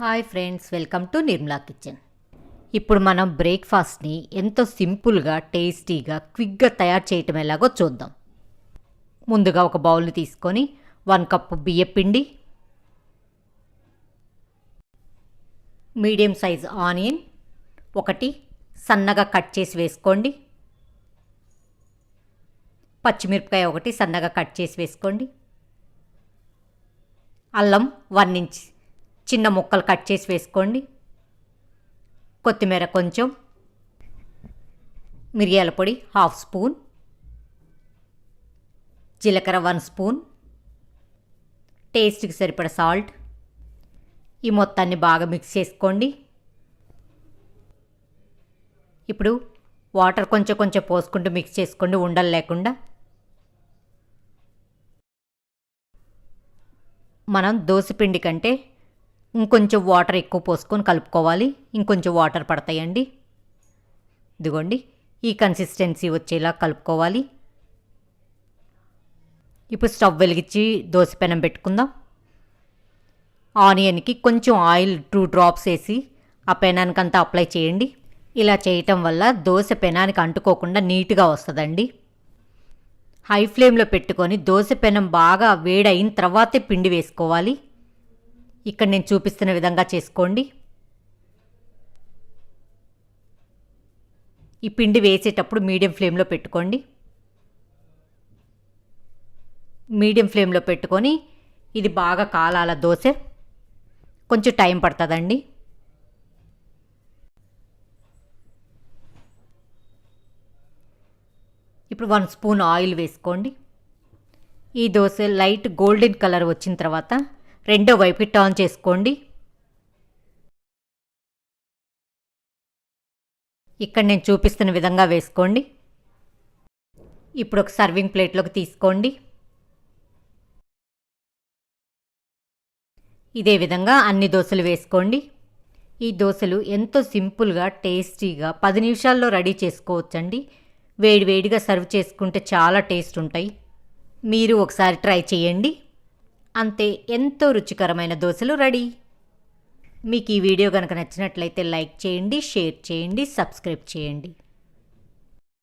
Hi friends welcome to Nirmala kitchen. ఇప్పుడు మనం బ్రేక్ఫాస్ట్ని ఎంతో సింపుల్గా టేస్టీగా క్విక్గా తయారు చేయటం ఎలాగో చూద్దాం. ముందుగా ఒక బౌల్ని తీసుకొని వన్ కప్పు బియ్యపిండి మీడియం సైజ్ ఆనియన్ ఒకటి సన్నగా కట్ చేసి వేసుకోండి. పచ్చిమిరపకాయ ఒకటి సన్నగా కట్ చేసి వేసుకోండి. అల్లం వన్ ఇంచ్ చిన్న ముక్కలు కట్ చేసి వేసుకోండి. కొత్తిమీర కొంచెం. మిరియాల పొడి హాఫ్ స్పూన్. జీలకర్ర వన్ స్పూన్. టేస్ట్కి సరిపడ సాల్ట్. ఈ మొత్తాన్ని బాగా మిక్స్ చేసుకోండి. ఇప్పుడు వాటర్ కొంచెం కొంచెం పోసుకుంటూ మిక్స్ చేసుకోండి ఉండలు లేకుండా. మనం దోశపిండి కంటే ఇంకొంచెం వాటర్ ఎక్కువ పోసుకొని కలుపుకోవాలి. ఇంకొంచెం వాటర్ పడతాయండి. ఇదిగోండి ఈ కన్సిస్టెన్సీ వచ్చేలా కలుపుకోవాలి. ఇప్పుడు స్టవ్ వెలిగించి దోశ పెనం పెట్టుకుందాం. ఆనియన్కి కొంచెం ఆయిల్ టూ డ్రాప్స్ వేసి ఆ పెనానికి అంతా అప్లై చేయండి. ఇలా చేయటం వల్ల దోశ పెనానికి అంటుకోకుండా నీట్గా వస్తుందండి. హై ఫ్లేమ్లో పెట్టుకొని దోశ పెనం బాగా వేడైన తర్వాతే పిండి వేసుకోవాలి. ఇక్కడ నేను చూపిస్తున్న విధంగా చేసుకోండి. ఈ పిండి వేసేటప్పుడు మీడియం ఫ్లేమ్లో పెట్టుకోండి. మీడియం ఫ్లేమ్లో పెట్టుకొని ఇది బాగా కాలాల దోశ. కొంచెం టైం పడుతుందండి. ఇప్పుడు వన్ స్పూన్ ఆయిల్ వేసుకోండి. ఈ దోశ లైట్ గోల్డెన్ కలర్ వచ్చిన తర్వాత రెండో వైపు టర్న్ చేసుకోండి. ఇక్కడ నేను చూపిస్తున్న విధంగా వేసుకోండి. ఇప్పుడు ఒక సర్వింగ్ ప్లేట్లోకి తీసుకోండి. ఇదే విధంగా అన్ని దోశలు వేసుకోండి. ఈ దోశలు ఎంతో సింపుల్గా టేస్టీగా పది నిమిషాల్లో రెడీ చేసుకోవచ్చండి. వేడివేడిగా సర్వ్ చేసుకుంటే చాలా టేస్ట్ ఉంటాయి. మీరు ఒకసారి ట్రై చేయండి. అంతే ఎంతో రుచికరమైన దోశలు రెడీ. మీకు ఈ వీడియో కనుక నచ్చినట్లయితే లైక్ చేయండి షేర్ చేయండి సబ్స్క్రైబ్ చేయండి.